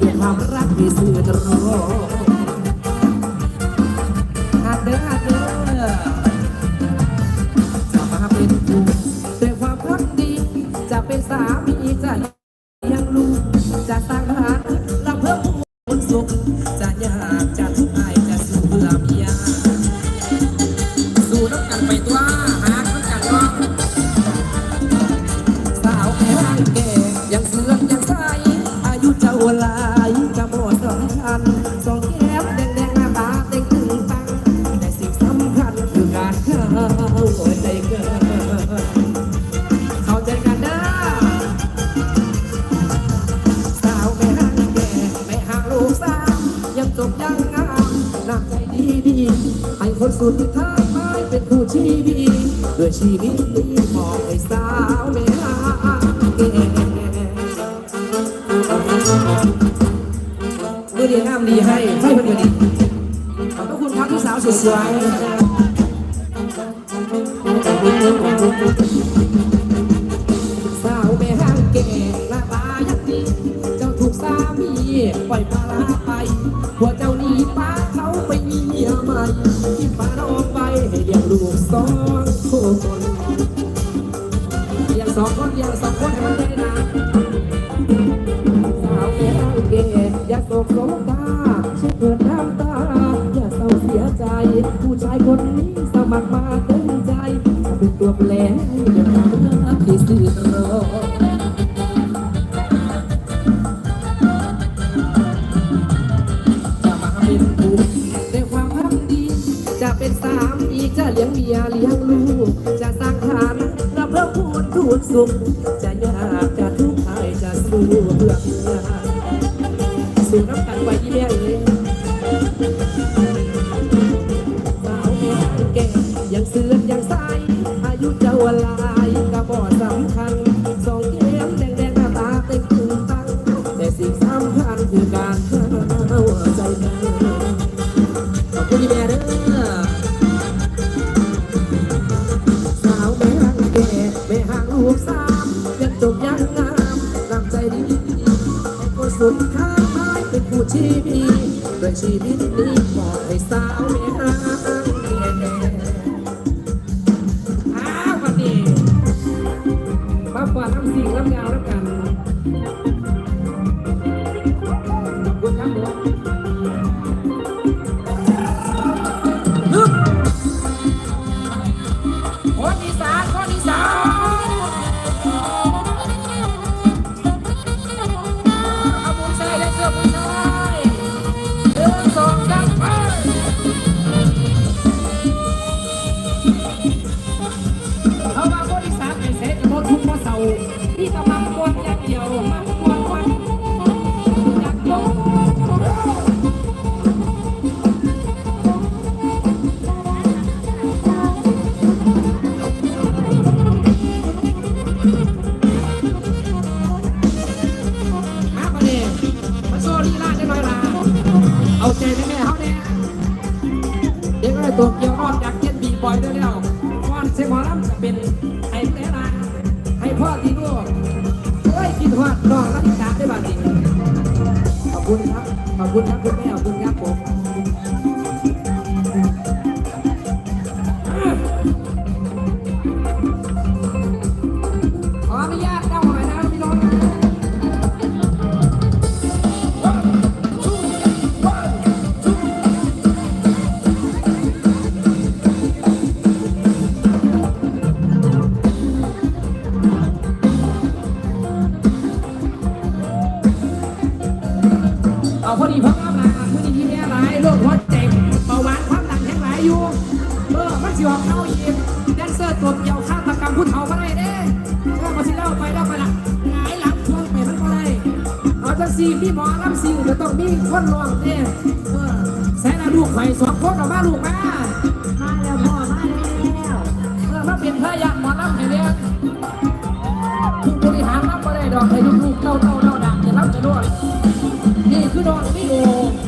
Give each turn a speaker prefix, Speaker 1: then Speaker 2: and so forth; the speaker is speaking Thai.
Speaker 1: ด้วยความรักที่สื่อตรงอาเด้ออาเด้อกลัมาเป็นกูด้วยความรักดี จะเป็นสามีจะเลี้ยงลูกจะตั้งร้านรับเพิ่มมูลสุขจะยากจะทุกข์ใจจะสู้เพื่อเมียสู้น้ำกันไปตัวหาน้ำกันน้องสาวแก่ร่างแก่ยังเสื่อมยังใส เจ้าลายจะหมดสำคัญสองแก้มแดงแดงหน้าตาเต็งตึงตังแต่สิ่งสำคัญคือการเข้าหัวใจเกินเข้าใจกันเด้อสาวแม่ห่างแก่แม่ห่างลูกสาวยังจบยังงามน้ำใจดีดีให้คนสุดท้ายเป็นคู่ชีวิตด้วยชีวิตนี้มองให้สาวแม่ ดีงามดีให้ให้มันดีขอบพระคุณครับพี่สาวสวยสาวแม่ห้างเก๋หน้าตายักดีเจ้าถูกสามีปล่อยปลาลาไปหัวเจ้าหนี้ป้าเขาไปมีเมียใหม่ที่ป้าน้องไปให้เลี้ยงลูกสองคนเลี้ยงสองคนเลี้ยงสองคนให้มันได้นะสาวแก่เก๋อย่าโศกโศกาช่ายคนนี้สมัครมาเต็มใจเป็นตัวแปรเดินทางที่สื่อรอจะมาเป็นผู้ในความพักดี จะเป็นสามีจะเลี้ยงเมียเลี้ยงลูก จะสร้างฐานะรับเพื่อพูดทูนสุข จะยากจะทุกข์ให้จะสู้เพื่อ ท้ายเป็นผู้ชีพีด้วยชีวิตนี้บอกให้สาวแม่ห่างอ้าววันนี้มาฝากน้ำสิ่งน้ำยาวแล้วกัน ตัวเกี่ยวรอดจากเจ็ดบีบอยได้แล้วก่อนเซมอลำจะเป็นไอ้แม่นะให้พ่อทีลูกเฮ้ยกินหัวน้องรักษาได้บ้างดิขอบคุณครับ ขอบคุณครับคุณแม่ขอบคุณ พอดีพักน้ำหนักมือดีที่แม่ร้ายโรคหัวใจเบาหวานความดันแข็งหลายอยู่เออมันสิหอกเข้ายิมแดนเซอร์ตัวเกี่ยวข้ามตะกรรมพูดเฮาก็ได้เด้เออมาสิเล่าไปเล่าไปละหงายหลังทวงไปมันก็ได้เอาจะซีพี่หมอรับสิงก็ต้องมีคนรองเด้เออแสนลูกใหม่สองคนออกมาลูกมา
Speaker 2: มาแล้วพ่อมาแล้ว
Speaker 1: เออมาเปลี่ยนเธออยากหมอรับให้เด้ผู้บริหารรับก็ได้ดอกให้ลูกๆเต้าเต้าเต้าดังจะรับจะรวด 네, 그럼 위로.